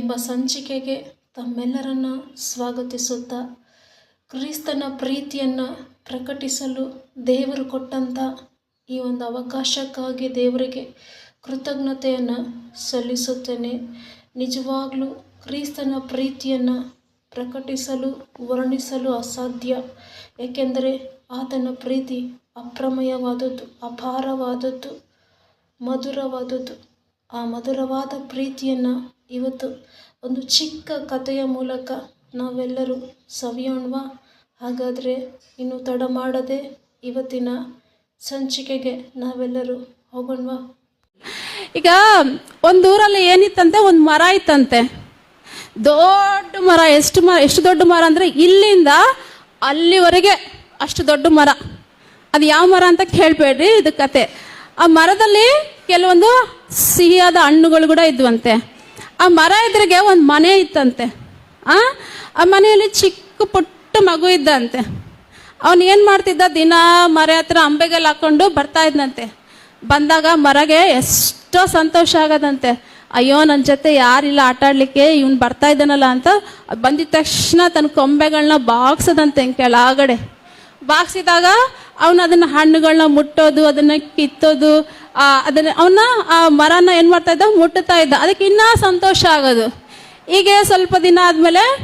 ಎಂಬ ಸಂಚಿಕೆಗೆ ತಮ್ಮೆಲ್ಲರನ್ನ ಸ್ವಾಗತಿಸುತ್ತಾ ಕ್ರಿಸ್ತನ ಪ್ರೀತಿಯನ್ನು ಪ್ರಕಟಿಸಲು ದೇವರು ಕೊಟ್ಟಂಥ ಈ ಒಂದು ಅವಕಾಶಕ್ಕಾಗಿ ದೇವರಿಗೆ ಕೃತಜ್ಞತೆಯನ್ನು ಸಲ್ಲಿಸುತ್ತೇನೆ. ನಿಜವಾಗಲೂ ಕ್ರಿಸ್ತನ ಪ್ರೀತಿಯನ್ನು ಪ್ರಕಟಿಸಲು, ವರ್ಣಿಸಲು ಅಸಾಧ್ಯ. ಏಕೆಂದರೆ ಆತನ ಪ್ರೀತಿ ಅಪ್ರಮಯವಾದದ್ದು, ಅಪಾರವಾದದ್ದು, ಮಧುರವಾದದ್ದು. ಆ ಮಧುರವಾದ ಪ್ರೀತಿಯನ್ನು ಇವತ್ತು ಒಂದು ಚಿಕ್ಕ ಕಥೆಯ ಮೂಲಕ ನಾವೆಲ್ಲರೂ ಸವಿಯೋಣವಾ? ಹಾಗಾದರೆ ಇನ್ನು ತಡ ಮಾಡದೆ ಇವತ್ತಿನ ಸಂಚಿಕೆಗೆ ನಾವೆಲ್ಲರೂ ಹೋಗೋಣವಾ? ಈಗ ಒಂದು ಊರಲ್ಲಿ ಏನಿತ್ತಂತೆ? ಒಂದು ಮರ ಇತ್ತಂತೆ. ದೊಡ್ಡ ಮರ. ಎಷ್ಟು ಮರ? ಎಷ್ಟು ದೊಡ್ಡ ಮರ ಅಂದರೆ ಇಲ್ಲಿಂದ ಅಲ್ಲಿವರೆಗೆ ಅಷ್ಟು ದೊಡ್ಡ ಮರ. ಅದು ಯಾವ ಮರ ಅಂತ ಕೇಳಬೇಡ್ರಿ ಇದು ಕತೆ. ಆ ಮರದಲ್ಲಿ ಕೆಲವೊಂದು ಸಿಹಿಯಾದ ಹಣ್ಣುಗಳು ಕೂಡ ಇದ್ವಂತೆ. ಆ ಮರ ಎದುರಿಗೆ ಒಂದು ಮನೆ ಇತ್ತಂತೆ. ಆ? ಆ ಮನೆಯಲ್ಲಿ ಚಿಕ್ಕ ಪುಟ್ಟ ಮಗು ಇದ್ದಂತೆ. ಅವನು ಏನು ಮಾಡ್ತಿದ್ದ? ದಿನ ಮರ ಹತ್ರ ಅಂಬೆಗೆಲ್ಲ ಹಾಕೊಂಡು ಬರ್ತಾ ಇದ್ನಂತೆ. ಬಂದಾಗ ಮರಗೆ ಎಷ್ಟೋ ಸಂತೋಷ ಆಗದಂತೆ. ಅಯ್ಯೋ ನನ್ನ ಜೊತೆ ಯಾರಿಲ್ಲ, ಆಟ ಆಡ್ಲಿಕ್ಕೆ ಇವ್ನು ಬರ್ತಾ ಇದ್ದಾನಲ್ಲ ಅಂತ ಬಂದಿದ ತಕ್ಷಣ ತನ್ನ ಕೊಂಬೆಗಳನ್ನ ಬಾಗ್ಸದಂತೆ ಕೆಳಗಡೆ. ಬಾಗ್ಸಿದಾಗ ಅವನು ಅದನ್ನ ಹಣ್ಣುಗಳನ್ನ ಮುಟ್ಟೋದು, ಅದನ್ನ ಕಿತ್ತೋದು ಅದನ್ನ ಅವನ್ನ, ಆ, ಮರನ ಏನ್ ಮಾಡ್ತಾ ಇದ್ದ? ಮುಟ್ಟುತ್ತಾ ಇದ್ದ. ಅದಕ್ಕೆ ಇನ್ನೂ ಸಂತೋಷ ಆಗೋದು. ಹೀಗೆ ಸ್ವಲ್ಪ ದಿನ ಆದ್ಮೇಲೆ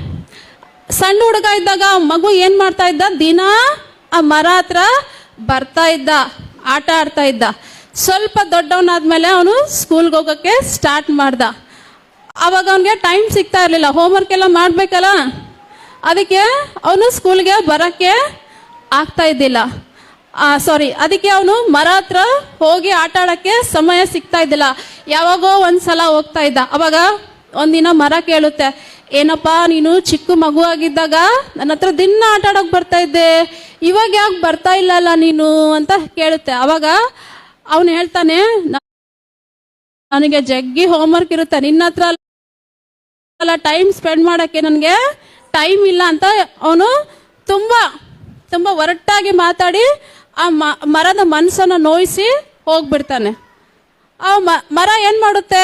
ಸಣ್ಣ ಹುಡುಗ ಇದ್ದಾಗ ಮಗು ಏನ್ ಮಾಡ್ತಾ ಇದ್ದ? ದಿನ ಆ ಮರ ಹತ್ರ ಬರ್ತಾ ಇದ್ದ. ಆಟ ಆಡ್ತಾ ಇದ್ದ. ಸ್ವಲ್ಪ ದೊಡ್ಡವನಾದ್ಮೇಲೆ ಅವನು ಸ್ಕೂಲ್ಗೆ ಹೋಗೋಕ್ಕೆ ಸ್ಟಾರ್ಟ್ ಮಾಡ್ದ. ಅವಾಗ ಅವನಿಗೆ ಟೈಮ್ ಸಿಗ್ತಾ ಇರಲಿಲ್ಲ. ಹೋಮ್ವರ್ಕ್ ಎಲ್ಲ ಮಾಡಬೇಕಲ್ಲ? ಅದಕ್ಕೆ ಅವನು ಸ್ಕೂಲ್ಗೆ ಬರೋಕ್ಕೆ ಆಗ್ತಾ ಇದ್ದಿಲ್ಲ. ಸಾರಿ ಅದಕ್ಕೆ ಅವನು ಮರ ಹತ್ರ ಹೋಗಿ ಆಟ ಆಡಕ್ಕೆ ಸಮಯ ಸಿಗ್ತಾ ಇದ್ದಿಲ್ಲ. ಯಾವಾಗೋ ಒಂದ್ಸಲ ಹೋಗ್ತಾ ಇದ್ದ. ಅವಾಗ ಒಂದಿನ ಮರ ಕೇಳುತ್ತೆ, ಏನಪ್ಪ, ನೀನು ಚಿಕ್ಕ ಮಗು ಆಗಿದ್ದಾಗ ನನ್ನ ಹತ್ರ ದಿನ ಆಟ ಆಡೋಕೆ ಬರ್ತಾ ಇದ್ದೆ. ಇವಾಗ ಯಾಕೆ ಬರ್ತಾ ಇಲ್ಲಲ್ಲ ನೀನು? ಅಂತ ಕೇಳುತ್ತೆ. ಅವಾಗ ಅವನು ಹೇಳ್ತಾನೆ "ನ- ನನಗೆ ಜಗ್ಗಿ ಹೋಮ್ವರ್ಕ್ ಇರುತ್ತೆ. ನಿನ್ನ ಹತ್ರ ಅಲ್ಲ ಟೈಮ್ ಸ್ಪೆಂಡ್ ಮಾಡೋಕ್ಕೆ ನನಗೆ ಟೈಮ್ ಇಲ್ಲ. ಅಂತ ಅವನು ತುಂಬ ತುಂಬ ಒರಟಾಗಿ ಮಾತಾಡಿ ಆ ಮರದ ಮನಸ್ಸನ್ನು ನೋಯಿಸಿ ಹೋಗ್ಬಿಡ್ತಾನೆ. ಆ ಮರ ಏನು ಮಾಡುತ್ತೆ?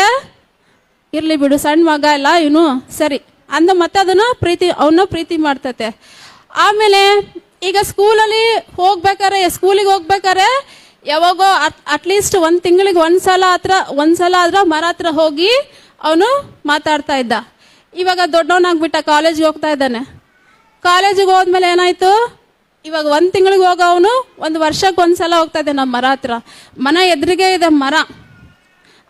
ಇರ್ಲಿ ಬಿಡು, ಸಣ್ಣ ಮಗ ಅಲ್ಲ ಇವನು, ಸರಿ. ಅಂದ ಮತ್ತೆ ಅದನ್ನ ಪ್ರೀತಿ ಅವನ್ನ ಪ್ರೀತಿ ಮಾಡ್ತತೆ. ಆಮೇಲೆ ಈಗ ಸ್ಕೂಲಲ್ಲಿ ಹೋಗ್ಬೇಕಾರೆ, ಸ್ಕೂಲಿಗೆ ಹೋಗ್ಬೇಕಾರೆ, ಯಾವಾಗೋ ಅಟ್ಲೀಸ್ಟ್ ಒಂದು ತಿಂಗಳಿಗೆ ಒಂದ್ಸಲ ಹತ್ರ, ಒಂದ್ಸಲ ಆದ್ರ ಮರ ಹತ್ರ ಹೋಗಿ ಅವನು ಮಾತಾಡ್ತಾ ಇದ್ದ. ಇವಾಗ ದೊಡ್ಡವನಾಗ್ಬಿಟ್ಟ, ಕಾಲೇಜ್ಗೆ ಹೋಗ್ತಾ ಇದ್ದಾನೆ. ಕಾಲೇಜಿಗೆ ಹೋದ್ಮೇಲೆ ಏನಾಯ್ತು? ಇವಾಗ ಒಂದು ತಿಂಗಳಿಗೆ ಹೋಗೋ ಅವನು ಒಂದು ವರ್ಷಕ್ಕೆ ಒಂದ್ಸಲ ಹೋಗ್ತಾ ಇದೆ ನಮ್ಮ ಮರ ಹತ್ರ. ಮನೆ ಎದುರಿಗೆ ಇದೆ ಮರ.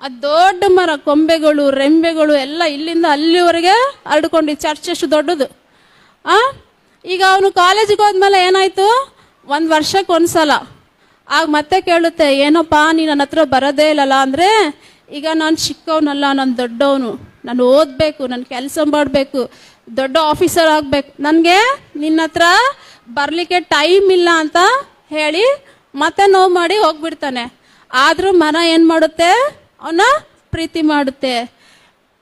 ಆ ದೊಡ್ಡ ಮರ, ಕೊಂಬೆಗಳು, ರೆಂಬೆಗಳು ಎಲ್ಲ ಇಲ್ಲಿಂದ ಅಲ್ಲಿವರೆಗೆ ಹರಡ್ಕೊಂಡು ಚರ್ಚ್ ಎಷ್ಟು ದೊಡ್ಡದು. ಆ? ಈಗ ಅವನು ಕಾಲೇಜಿಗೆ ಹೋದ್ಮೇಲೆ ಏನಾಯ್ತು? ಒಂದು ವರ್ಷಕ್ಕೆ ಒಂದ್ಸಲ. ಆಗ ಮತ್ತೆ ಕೇಳುತ್ತೆ, ಏನಪ್ಪ ನೀ ನನ್ನ ಹತ್ರ ಬರೋದೇ ಇಲ್ಲಲ್ಲ. ಅಂದರೆ, ಈಗ ನಾನು ಚಿಕ್ಕವನಲ್ಲ, ನಾನು ದೊಡ್ಡವನು. ನಾನು ಓದಬೇಕು, ನಾನು ಕೆಲಸ ಮಾಡಬೇಕು, ದೊಡ್ಡ ಆಫೀಸರ್ ಆಗಬೇಕು. ನನಗೆ ನಿನ್ನ ಹತ್ರ ಬರಲಿಕ್ಕೆ ಟೈಮ್ ಇಲ್ಲ ಅಂತ ಹೇಳಿ ಮತ್ತೆ ನೋವು ಮಾಡಿ ಹೋಗ್ಬಿಡ್ತಾನೆ. ಆದರೂ ಮನ ಏನು ಮಾಡುತ್ತೆ? ಅವನ ಪ್ರೀತಿ ಮಾಡುತ್ತೆ.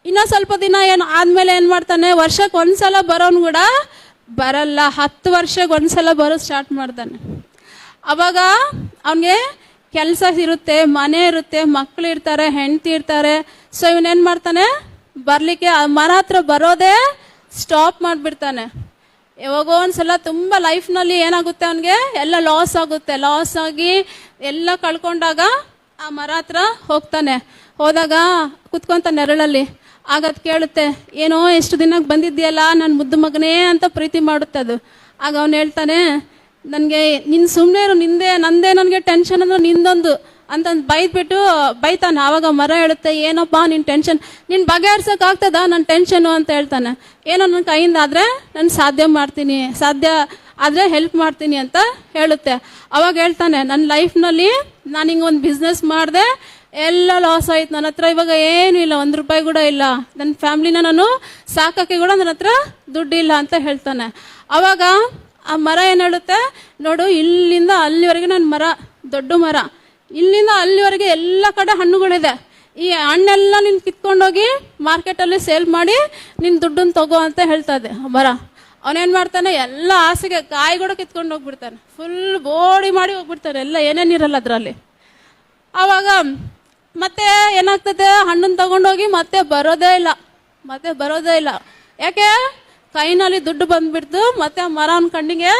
ಇನ್ನ ಸ್ವಲ್ಪ ದಿನ ಏನು ಆದ್ಮೇಲೆ ಏನು ಮಾಡ್ತಾನೆ? ವರ್ಷಕ್ಕೆ ಒಂದ್ಸಲ ಬರೋನು ಕೂಡ ಬರಲ್ಲ. ಹತ್ತು ವರ್ಷಕ್ಕೆ ಒಂದ್ಸಲ ಬರೋ ಸ್ಟಾರ್ಟ್ ಮಾಡ್ತಾನೆ. ಅವಾಗ ಅವನಿಗೆ ಕೆಲಸ ಇರುತ್ತೆ, ಮನೆ ಇರುತ್ತೆ ಮಕ್ಕಳು ಇರ್ತಾರೆ, ಹೆಂಡತಿ ಇರ್ತಾರೆ. ಸೊ ಇವನೇನು ಮಾಡ್ತಾನೆ? ಬರಲಿಕ್ಕೆ ಮನ ಹತ್ರ ಬರೋದೇ ಸ್ಟಾಪ್ ಮಾಡಿಬಿಡ್ತಾನೆ. ಯಾವಾಗೋ ಒಂದ್ಸಲ ತುಂಬ ಲೈಫ್ನಲ್ಲಿ ಏನಾಗುತ್ತೆ ಅವನಿಗೆ? ಎಲ್ಲ ಲಾಸ್ ಆಗುತ್ತೆ. ಲಾಸ್ ಆಗಿ ಎಲ್ಲ ಕಳ್ಕೊಂಡಾಗ ಆ ಮರ ಹತ್ರ ಹೋಗ್ತಾನೆ. ಹೋದಾಗ ಕುತ್ಕೊಂತ ನೆರಳಲ್ಲಿ. ಆಗ ಅದ್ ಕೇಳುತ್ತೆ, ಏನೋ ಎಷ್ಟು ದಿನಕ್ಕೆ ಬಂದಿದ್ಯಲ್ಲ ನನ್ನ ಮುದ್ದು ಮಗನೇ ಅಂತ ಪ್ರೀತಿ ಮಾಡುತ್ತೆ ಅದು. ಆಗ ಅವನು ಹೇಳ್ತಾನೆ, ನನಗೆ ನಿನ್ ಸುಮ್ಮನೆ ಇರು, ನಿಂದೆ, ನಂದೇ ನನಗೆ ಟೆನ್ಷನ್ ಅಂದ್ರೆ ನಿಂದೊಂದು. ಅಂತಂದು ಬೈದ್ಬಿಟ್ಟು, ಬೈತಾನೆ, ಆವಾಗ ಮರ ಹೇಳುತ್ತೆ ಏನಪ್ಪ ನಿನ್ ಟೆನ್ಷನ್ ನಿನ್ ಬಗೆಹರ್ಸಕ್ ಆಗ್ತದ ನನ್ನ ಟೆನ್ಷನು ಅಂತ ಹೇಳ್ತಾನೆ. ಏನೋ ನನ್ನ ಕೈಯಿಂದ ಆದ್ರೆ ನಾನು ಸಾಧ್ಯ ಮಾಡ್ತೀನಿ, ಸಾಧ್ಯ ಆದ್ರೆ ಹೆಲ್ಪ್ ಮಾಡ್ತೀನಿ ಅಂತ ಹೇಳುತ್ತೆ. ಅವಾಗ ಹೇಳ್ತಾನೆ ನನ್ನ ಲೈಫ್ನಲ್ಲಿ ನಾನು ಹಿಂಗೆ ಒಂದು ಬಿಸ್ನೆಸ್ ಮಾಡಿದೆ, ಎಲ್ಲ ಲಾಸ್ ಆಯ್ತು ನನ್ನ ಹತ್ರ. ಇವಾಗ ಏನು ಇಲ್ಲ, ಒಂದು ರೂಪಾಯಿ ಕೂಡ ಇಲ್ಲ. ನನ್ನ ಫ್ಯಾಮ್ಲಿನ ನಾನು ಸಾಕಕ್ಕೆ ಕೂಡ ನನ್ನ ಹತ್ರ ದುಡ್ಡಿಲ್ಲ ಅಂತ ಹೇಳ್ತಾನೆ. ಅವಾಗ ಆ ಮರ ಏನು ಹೇಳುತ್ತೆ? ನೋಡು, ಇಲ್ಲಿಂದ ಅಲ್ಲಿವರೆಗೆ ನನ್ನ ಮರ, ದೊಡ್ಡ ಮರ. ಇಲ್ಲಿಂದ ಅಲ್ಲಿವರೆಗೆ ಎಲ್ಲ ಕಡೆ ಹಣ್ಣುಗಳಿದೆ. ಈ ಹಣ್ಣೆಲ್ಲ ನೀನು ಕಿತ್ಕೊಂಡೋಗಿ ಮಾರ್ಕೆಟಲ್ಲಿ ಸೇಲ್ ಮಾಡಿ ನಿನ್ನ ದುಡ್ಡನ್ನು ತಗೋ ಅಂತ ಹೇಳ್ತಾ ಇದೆ ಬರ. ಅವನೇನು ಮಾಡ್ತಾನೆ, ಎಲ್ಲ ಹಾಸಿಗೆ ಕಾಯಿ ಕೂಡ ಕಿತ್ಕೊಂಡು ಹೋಗ್ಬಿಡ್ತಾನೆ. ಫುಲ್ ಬೋಡಿ ಮಾಡಿ ಹೋಗ್ಬಿಡ್ತಾನೆ, ಎಲ್ಲ ಏನೇನಿರಲ್ಲ ಅದರಲ್ಲಿ. ಆವಾಗ ಮತ್ತೆ ಏನಾಗ್ತದೆ, ಹಣ್ಣನ್ನು ತಗೊಂಡೋಗಿ ಮತ್ತೆ ಬರೋದೇ ಇಲ್ಲ. ಮತ್ತೆ ಬರೋದೇ ಇಲ್ಲ. ಯಾಕೆ? ಕೈನಲ್ಲಿ ದುಡ್ಡು ಬಂದ್ಬಿಡ್ತು ಮತ್ತೆ ಆ ಮರ ಅವ್ನ ಕಣ್ಣಿಗೆ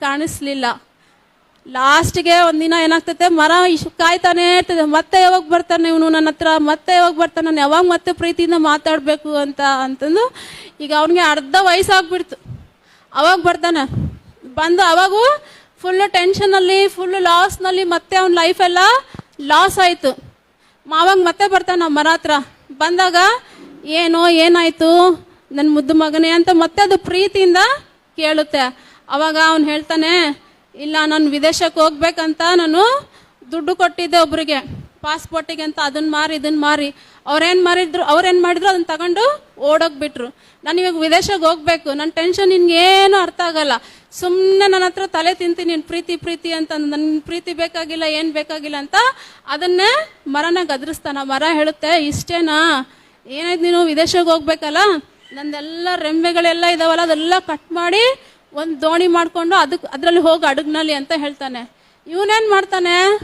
ಕಾಣಿಸ್ಲಿಲ್ಲ. ಲಾಸ್ಟ್ಗೆ ಒಂದಿನ ಏನಾಗ್ತೈತೆ? ಮರ ಕಾಯ್ತಾನೆ ಇರ್ತದೆ. ಮತ್ತೆ ಯಾವಾಗ ಬರ್ತಾನೆ ಇವನು ನನ್ನ ಹತ್ರ? ಮತ್ತೆ ಯಾವಾಗ ಬರ್ತಾನೆ? ನಾನು ಯಾವಾಗ ಮತ್ತೆ ಪ್ರೀತಿಯಿಂದ ಮಾತಾಡಬೇಕು ಅಂತ ಅಂತಂದು ಈಗ ಅವನಿಗೆ ಅರ್ಧ ವಯಸ್ಸಾಗ್ಬಿಡ್ತು. ಅವಾಗ ಬರ್ತಾನೆ. ಬಂದು ಅವಾಗೂ ಫುಲ್ಲು ಟೆನ್ಷನಲ್ಲಿ ಫುಲ್ಲು ಲಾಸ್ನಲ್ಲಿ ಮತ್ತೆ ಅವ್ನ ಲೈಫೆಲ್ಲ ಲಾಸ್ ಆಯಿತು. ಮಾವಾಗ ಮತ್ತೆ ಬರ್ತಾನೆ ಮರ ಹತ್ರ. ಬಂದಾಗ ಏನೋ, ಏನಾಯ್ತು? ನನ್ನ ಮುದ್ದು ಮಗನೇ ಅಂತ ಮತ್ತೆ ಅದು ಪ್ರೀತಿಯಿಂದ ಕೇಳುತ್ತೆ. ಅವಾಗ ಅವನು ಹೇಳ್ತಾನೆ ಇಲ್ಲ, ನಾನು ವಿದೇಶಕ್ಕೆ ಹೋಗ್ಬೇಕಂತ ನಾನು ದುಡ್ಡು ಕೊಟ್ಟಿದ್ದೆ ಒಬ್ರಿಗೆ. ಪಾಸ್ಪೋರ್ಟಿಗೆ ಅಂತ ಅದನ್ನ ಮಾರಿ ಇದನ್ನ ಮಾರಿ. ಅವ್ರೇನು ಮಾರಿದ್ರು, ಅವ್ರೇನು ಮಾಡಿದ್ರು ಅದನ್ನ ತಗೊಂಡು ಓಡೋಗ್ಬಿಟ್ರು ನಾನು ಇವಾಗ ವಿದೇಶಕ್ಕೆ ಹೋಗ್ಬೇಕು. ನನ್ನ ಟೆನ್ಷನ್ ನಿನ್ಗೇನು ಅರ್ಥ ಆಗಲ್ಲ. ಸುಮ್ಮನೆ ನನ್ನ ಹತ್ರ ತಲೆ ತಿಂತೀನಿ, ನೀನು ಪ್ರೀತಿ ಪ್ರೀತಿ ಅಂತ ನನ್ನ ಪ್ರೀತಿ ಬೇಕಾಗಿಲ್ಲ, ಏನು ಬೇಕಾಗಿಲ್ಲ ಅಂತ ಅದನ್ನೇ ಮರನ ಗದರಿಸ್ತಾನ. ಮರ ಹೇಳುತ್ತೆ, ಇಷ್ಟೇನಾ? ಏನಾಯ್ತು ನೀನು ವಿದೇಶಕ್ಕೆ ಹೋಗ್ಬೇಕಲ್ಲ? ನಂದೆಲ್ಲ ರೆಂಬೆಗಳೆಲ್ಲ ಇದಾವಲ್ಲ, ಅದೆಲ್ಲ ಕಟ್ ಮಾಡಿ ಒಂದು ದೋಣಿ ಮಾಡಿಕೊಂಡು ಅದಕ್ಕೆ ಅದರಲ್ಲಿ ಹೋಗಿ ಅಡುಗ್ನಲ್ಲಿ ಅಂತ ಹೇಳ್ತಾನೆ. ಇವನೇನು ಮಾಡ್ತಾನೆ?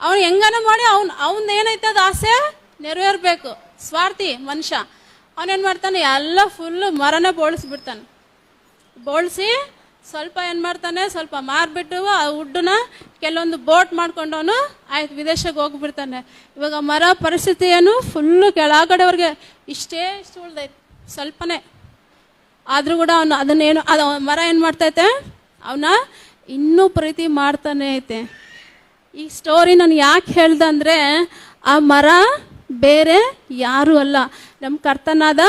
ಅವನು ಹೆಂಗನ ಮಾಡಿ ಅವ್ನು ಅವ್ನ ಏನೈತೆ ಅದು ಆಸೆ? ನೆರವೇರ್ಬೇಕು. ಸ್ವಾರ್ಥಿ, ಮನುಷ್ಯ. ಅವನೇನು ಮಾಡ್ತಾನೆ? ಎಲ್ಲ ಫುಲ್ಲು ಮರನ ಬೋಳಿಸ್ಬಿಡ್ತಾನೆ. ಬೋಳಿಸಿ ಸ್ವಲ್ಪ ಏನು ಮಾಡ್ತಾನೆ? ಸ್ವಲ್ಪ ಮಾರ್ಬಿಟ್ಟು ಆ ಉಡ್ಡನ್ನ ಕೆಲವೊಂದು ಬೋಟ್ ಮಾಡ್ಕೊಂಡವನು ಆಯ್ತು ವಿದೇಶಕ್ಕೆ ಹೋಗ್ಬಿಡ್ತಾನೆ. ಇವಾಗ ಮರ ಪರಿಸ್ಥಿತಿ ಏನು ಫುಲ್ಲು ಕೆಳಗಡೆವರೆಗೆ ಇಷ್ಟೇ ಇಷ್ಟು ಉಳ್ದೈತೆ. ಸ್ವಲ್ಪನೇ. ಆದರೂ ಕೂಡ ಅವನು ಅದನ್ನೇನು ಅದು ಮರ ಏನು ಮಾಡ್ತೈತೆ ಅವನ ಇನ್ನೂ ಪ್ರೀತಿ ಮಾಡ್ತಾನೆ ಐತೆ. ಈ ಸ್ಟೋರಿ ನಾನು ಯಾಕೆ ಹೇಳ್ದೆ ಅಂದರೆ, ಆ ಮರ ಬೇರೆ ಯಾರೂ ಅಲ್ಲ. ನಮ್ಮ ಕರ್ತನಾದ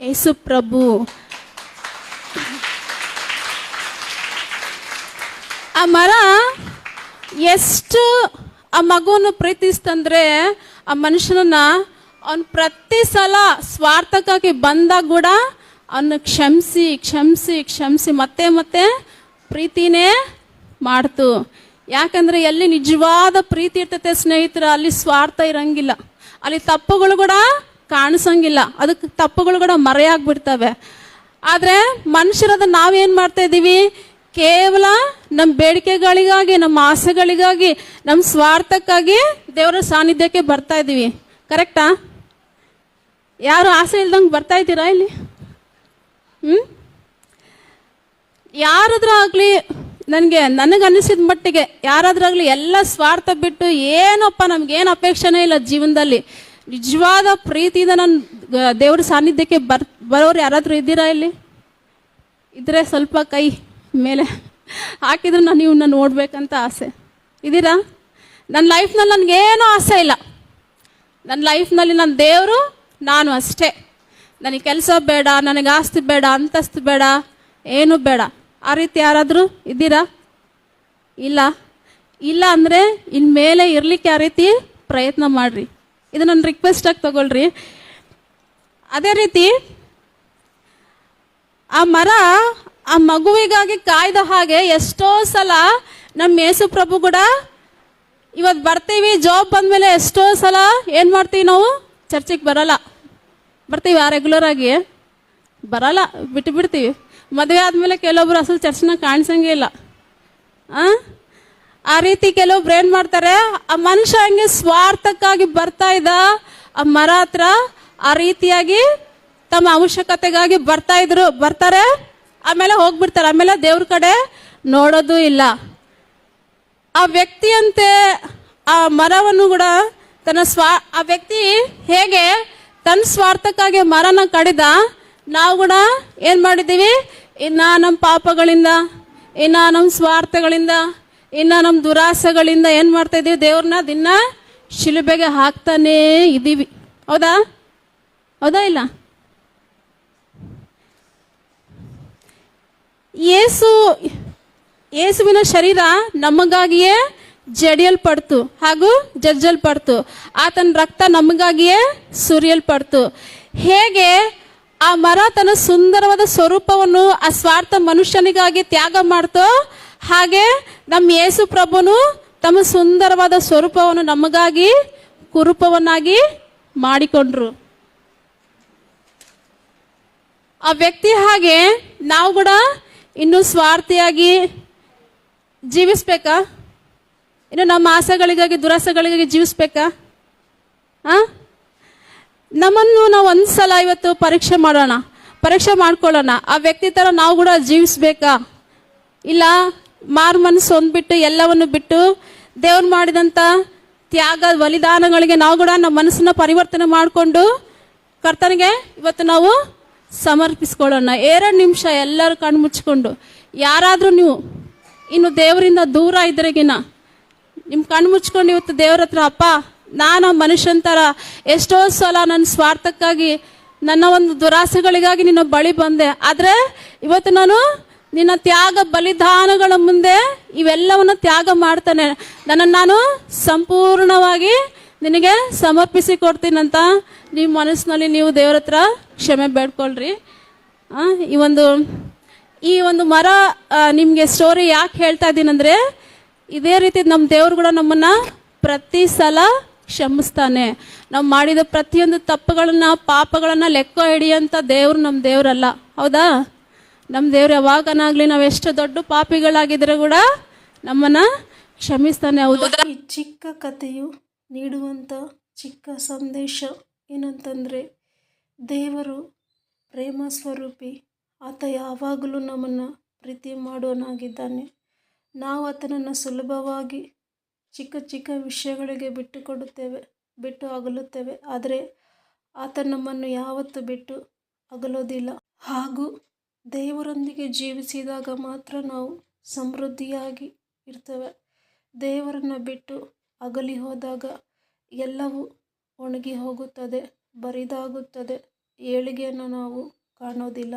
ಯೇಸು ಪ್ರಭು. ಆ ಮರ ಎಷ್ಟು ಆ ಮಗುವನ್ನು ಪ್ರೀತಿಸ್ತಂದ್ರೆ, ಆ ಮನುಷ್ಯನನ್ನ ಅವನು ಪ್ರತಿ ಸಲ ಸ್ವಾರ್ಥಕ್ಕಾಗಿ ಬಂದಾಗ ಕೂಡ ಅವನು ಕ್ಷಮಿಸಿ ಕ್ಷಮಿಸಿ ಕ್ಷಮಿಸಿ ಮತ್ತೆ ಮತ್ತೆ ಪ್ರೀತಿನೇ ಮಾಡ್ತು. ಯಾಕಂದ್ರೆ ಎಲ್ಲಿ ನಿಜವಾದ ಪ್ರೀತಿ ಇರ್ತೈತೆ ಸ್ನೇಹಿತರ, ಅಲ್ಲಿ ಸ್ವಾರ್ಥ ಇರಂಗಿಲ್ಲ. ಅಲ್ಲಿ ತಪ್ಪುಗಳು ಕೂಡ ಕಾಣಿಸಂಗಿಲ್ಲ. ಅದಕ್ಕೆ ತಪ್ಪುಗಳು ಕೂಡ ಮರೆಯಾಗ್ಬಿಡ್ತವೆ ಆದರೆ ಮನುಷ್ಯರದ ನಾವೇನು ಮಾಡ್ತಾ ಇದ್ದೀವಿ? ಕೇವಲ ನಮ್ಮ ಬೇಡಿಕೆಗಳಿಗಾಗಿ, ನಮ್ಮ ಆಸೆಗಳಿಗಾಗಿ, ನಮ್ಮ ಸ್ವಾರ್ಥಕ್ಕಾಗಿ ದೇವರ ಸಾನ್ನಿಧ್ಯಕ್ಕೆ ಬರ್ತಾ ಇದ್ದೀವಿ. ಕರೆಕ್ಟಾ ಯಾರು ಆಸೆ ಇಲ್ದಂಗೆ ಬರ್ತಾ ಇದ್ದೀರಾ ಇಲ್ಲಿ? ಹ್ಞೂ ಯಾರಾದ್ರೂ ಆಗಲಿ ನನಗೆ ನನಗೆ ಅನಿಸಿದ ಮಟ್ಟಿಗೆ ಯಾರಾದ್ರಾಗಲಿ ಎಲ್ಲ ಸ್ವಾರ್ಥ ಬಿಟ್ಟು ಏನಪ್ಪ ನಮ್ಗೇನು ಅಪೇಕ್ಷೆನೇ ಇಲ್ಲ ಜೀವನದಲ್ಲಿ. ನಿಜವಾದ ಪ್ರೀತಿಯಿಂದ ನಾನು ದೇವ್ರ ಸಾನ್ನಿಧ್ಯಕ್ಕೆ ಬರ್, ಬರೋರು ಯಾರಾದರೂ ಇದ್ದೀರಾ ಇಲ್ಲಿ? ಇದ್ರೆ ಸ್ವಲ್ಪ ಕೈ ಮೇಲೆ ಹಾಕಿದ್ರೆ ನಾನು ಇವನ್ನ ನೋಡ್ಬೇಕಂತ ಆಸೆ. ಇದ್ದೀರಾ? ನನ್ನ ಲೈಫ್ನಲ್ಲಿ ನನಗೇನೂ ಆಸೆ ಇಲ್ಲ. ನನ್ನ ಲೈಫ್ನಲ್ಲಿ ನನ್ನ ದೇವರು, ನಾನು ಅಷ್ಟೇ. ನನಗೆ ಕೆಲಸ ಬೇಡ, ನನಗೆ ಆಸ್ತಿ ಬೇಡ, ಅಂತಸ್ತು ಬೇಡ, ಏನು ಬೇಡ. ಆ ರೀತಿ ಯಾರಾದರೂ ಇದ್ದೀರಾ? ಇಲ್ಲ. ಇಲ್ಲ ಅಂದರೆ ಇನ್ಮೇಲೆ ಇರಲಿಕ್ಕೆ ಆ ರೀತಿ ಪ್ರಯತ್ನ ಮಾಡಿರಿ. ಇದು ನನ್ನ ರಿಕ್ವೆಸ್ಟಾಗಿ ತಗೊಳ್ರಿ. ಅದೇ ರೀತಿ, ಆ ಮರ ಆ ಮಗುವಿಗಾಗಿ ಕಾಯ್ದ ಹಾಗೆ ಎಷ್ಟೋ ಸಲ ನಮ್ಮ ಯೇಸು ಪ್ರಭು ಕೂಡ ಇವತ್ತು ಬರ್ತೀವಿ, ಜಾಬ್ ಬಂದಮೇಲೆ ಎಷ್ಟೋ ಸಲ ಏನು ಮಾಡ್ತೀವಿ ನಾವು? ಚರ್ಚಿಗೆ ಬರಲ್ಲ. ಬರ್ತೀವಿ, ಆ ರೆಗ್ಯುಲರ್ ಆಗಿ. ಬರಲ್ಲ, ಬಿಟ್ಟು ಬಿಡ್ತೀವಿ. ಮದುವೆ ಆದಮೇಲೆ ಕೆಲವೊಬ್ರು ಅಸಲು ಚರ್ಚ್ನಾಗ ಕಾಣಿಸಂಗೇ ಇಲ್ಲ. ಆ? ಆ ರೀತಿ ಕೆಲವೊಬ್ರು ಏನು ಮಾಡ್ತಾರೆ? ಆ ಮನುಷ್ಯ ಹಂಗೆ ಸ್ವಾರ್ಥಕ್ಕಾಗಿ ಬರ್ತಾ ಇದ್ದ ಆ ಮರ ಹತ್ರ ಆ ರೀತಿಯಾಗಿ ತಮ್ಮ ಅವಶ್ಯಕತೆಗಾಗಿ ಬರ್ತಾ ಇದ್ರು, ಬರ್ತಾರೆ, ಆಮೇಲೆ ಹೋಗ್ಬಿಡ್ತಾರೆ. ಆಮೇಲೆ ದೇವ್ರ ಕಡೆ ನೋಡೋದು ಇಲ್ಲ. ಆ ವ್ಯಕ್ತಿಯಂತೆ ಆ ಮರವನ್ನು ಕೂಡ ತನ್ನ ಸ್ವಾ, ಆ ವ್ಯಕ್ತಿ ಹೇಗೆ ತನ್ನ ಸ್ವಾರ್ಥಕ್ಕಾಗಿ ಮರನ ಕಡಿದ ನಾವು ಕೂಡ ಏನು ಮಾಡಿದ್ದೀವಿ? ಇನ್ನ ನಮ್ಮ ಪಾಪಗಳಿಂದ, ಇನ್ನ ನಮ್ಮ ಸ್ವಾರ್ಥಗಳಿಂದ, ಇನ್ನ ನಮ್ಮ ದುರಾಸೆಗಳಿಂದ ಏನು ಮಾಡ್ತಾ ಇದ್ದೀವಿ? ದೇವ್ರನ್ನ ದಿನ ಶಿಲುಬೆಗೆ ಹಾಕ್ತಾನೇ ಇದ್ದೀವಿ. ಹೌದಾ? ಹೌದಾ ಇಲ್ಲ? ಏಸು ಯೇಸುವಿನ ಶರೀರ ನಮಗಾಗಿಯೇ ಜಡಿಯಲ್ಪಡ್ತು ಹಾಗೂ ಜಜ್ಜಲ್ಪಡ್ತು. ಆತನ ರಕ್ತ ನಮಗಾಗಿಯೇ ಸುರಿಯಲ್ಪಡ್ತು. ಹೇಗೆ ಆ ಮರ ತನ್ನ ಸುಂದರವಾದ ಸ್ವರೂಪವನ್ನು ಆ ಸ್ವಾರ್ಥ ಮನುಷ್ಯನಿಗಾಗಿ ತ್ಯಾಗ ಮಾಡ್ತೋ, ಹಾಗೆ ನಮ್ಮ ಯೇಸು ಪ್ರಭುನು ತಮ್ಮ ಸುಂದರವಾದ ಸ್ವರೂಪವನ್ನು ನಮಗಾಗಿ ಕುರೂಪವನ್ನಾಗಿ ಮಾಡಿಕೊಂಡ್ರು. ಆ ವ್ಯಕ್ತಿ ಹಾಗೆ ನಾವು ಕೂಡ ಇನ್ನೂ ಸ್ವಾರ್ಥಿಯಾಗಿ ಜೀವಿಸ್ಬೇಕಾ? ಇನ್ನು ನಮ್ಮ ಆಸೆಗಳಿಗಾಗಿ, ದುರಾಸೆಗಳಿಗಾಗಿ ಜೀವಿಸ್ಬೇಕಾ? ಆ? ನಮ್ಮನ್ನು ನಾವು ಒಂದು ಸಲ ಇವತ್ತು ಪರೀಕ್ಷೆ ಮಾಡೋಣ. ಪರೀಕ್ಷೆ ಮಾಡ್ಕೊಳ್ಳೋಣ. ಆ ವ್ಯಕ್ತಿ ಥರ ನಾವು ಕೂಡ ಜೀವಿಸ್ಬೇಕಾ? ಇಲ್ಲ, ಮಾರು ಮನಸ್ಸು ಹೊಂದ್ಬಿಟ್ಟು ಎಲ್ಲವನ್ನು ಬಿಟ್ಟು ದೇವ್ರು ಮಾಡಿದಂಥ ತ್ಯಾಗ, ಬಲಿದಾನಗಳಿಗೆ ನಾವು ಕೂಡ ನಮ್ಮ ಮನಸ್ಸನ್ನ ಪರಿವರ್ತನೆ ಮಾಡಿಕೊಂಡು ಕರ್ತನಿಗೆ ಇವತ್ತು ನಾವು ಸಮರ್ಪಿಸ್ಕೊಳ್ಳೋಣ. ಎರಡು ನಿಮಿಷ ಎಲ್ಲರೂ ಕಣ್ಣು ಮುಚ್ಕೊಂಡು ಯಾರಾದರೂ ನೀವು ಇನ್ನು ದೇವರಿಂದ ದೂರ ಇದ್ರೆಗಿನ ನಿಮ್ಮ ಕಣ್ಣು ಮುಚ್ಕೊಂಡು ಇವತ್ತು ದೇವ್ರ ಹತ್ರ, ಅಪ್ಪ, ನಾನು ಮನುಷ್ಯನ ಥರ ಎಷ್ಟೋ ಸಲ ನನ್ನ ಸ್ವಾರ್ಥಕ್ಕಾಗಿ, ನನ್ನ ಒಂದು ದುರಾಸೆಗಳಿಗಾಗಿ ನಿನ್ನ ಬಳಿ ಬಂದೆ. ಆದರೆ ಇವತ್ತು ನಾನು ನಿನ್ನ ತ್ಯಾಗ ಬಲಿದಾನಗಳ ಮುಂದೆ ಇವೆಲ್ಲವನ್ನು ತ್ಯಾಗ ಮಾಡ್ತಾನೆ. ನನ್ನನ್ನು ನಾನು ಸಂಪೂರ್ಣವಾಗಿ ನಿನಗೆ ಸಮರ್ಪಿಸಿ ಕೊಡ್ತೀನಂತ ನಿಮ್ಮ ಮನಸ್ಸಿನಲ್ಲಿ ನೀವು ದೇವ್ರ ಹತ್ರ ಕ್ಷಮೆ ಬೇಡ್ಕೊಳ್ರಿ. ಈ ಒಂದು ಈ ಒಂದು ಮರ ನಿಮಗೆ ಸ್ಟೋರಿ ಯಾಕೆ ಹೇಳ್ತಾ ಇದ್ದೀನಂದ್ರೆ ಇದೇ ರೀತಿ ನಮ್ಮ ದೇವ್ರು ಕೂಡ ನಮ್ಮನ್ನ ಪ್ರತಿ ಸಲ ಕ್ಷಮಿಸ್ತಾನೆ. ನಾವು ಮಾಡಿದ ಪ್ರತಿಯೊಂದು ತಪ್ಪುಗಳನ್ನ, ಪಾಪಗಳನ್ನ ಲೆಕ್ಕ ಹಿಡಿಯಂತ ದೇವ್ರು ನಮ್ಮ ದೇವ್ರಲ್ಲ. ಹೌದಾ? ನಮ್ಮ ದೇವ್ರು ಯಾವಾಗನಾಗ್ಲಿ ನಾವು ಎಷ್ಟು ದೊಡ್ಡ ಪಾಪಿಗಳಾಗಿದ್ರೆ ಕೂಡ ನಮ್ಮನ್ನ ಕ್ಷಮಿಸ್ತಾನೆ. ಹೌದಾ. ಈ ಚಿಕ್ಕ ಕಥೆಯು ನೀಡುವಂಥ ಚಿಕ್ಕ ಸಂದೇಶ ಏನಂತಂದರೆ, ದೇವರು ಪ್ರೇಮ ಸ್ವರೂಪಿ, ಆತ ಯಾವಾಗಲೂ ನಮ್ಮನ್ನು ಪ್ರೀತಿ ಮಾಡೋನಾಗಿದ್ದಾನೆ. ನಾವು ಆತನನ್ನು ಸುಲಭವಾಗಿ ಚಿಕ್ಕ ಚಿಕ್ಕ ವಿಷಯಗಳಿಗೆ ಬಿಟ್ಟು ಕೊಡುತ್ತೇವೆ ಬಿಟ್ಟು ಅಗಲುತ್ತೇವೆ. ಆದರೆ ಆತ ನಮ್ಮನ್ನು ಯಾವತ್ತೂ ಬಿಟ್ಟು ಅಗಲೋದಿಲ್ಲ. ಹಾಗೂ ದೇವರೊಂದಿಗೆ ಜೀವಿಸಿದಾಗ ಮಾತ್ರ ನಾವು ಸಮೃದ್ಧಿಯಾಗಿ ಇರ್ತೇವೆ. ದೇವರನ್ನು ಬಿಟ್ಟು ಅಗಲಿ ಹೋದಾಗ ಎಲ್ಲವೂ ಒಣಗಿ ಹೋಗುತ್ತದೆ, ಬರಿದಾಗುತ್ತದೆ. ಏಳಿಗೆಯನ್ನು ನಾವು ಕಾಣೋದಿಲ್ಲ.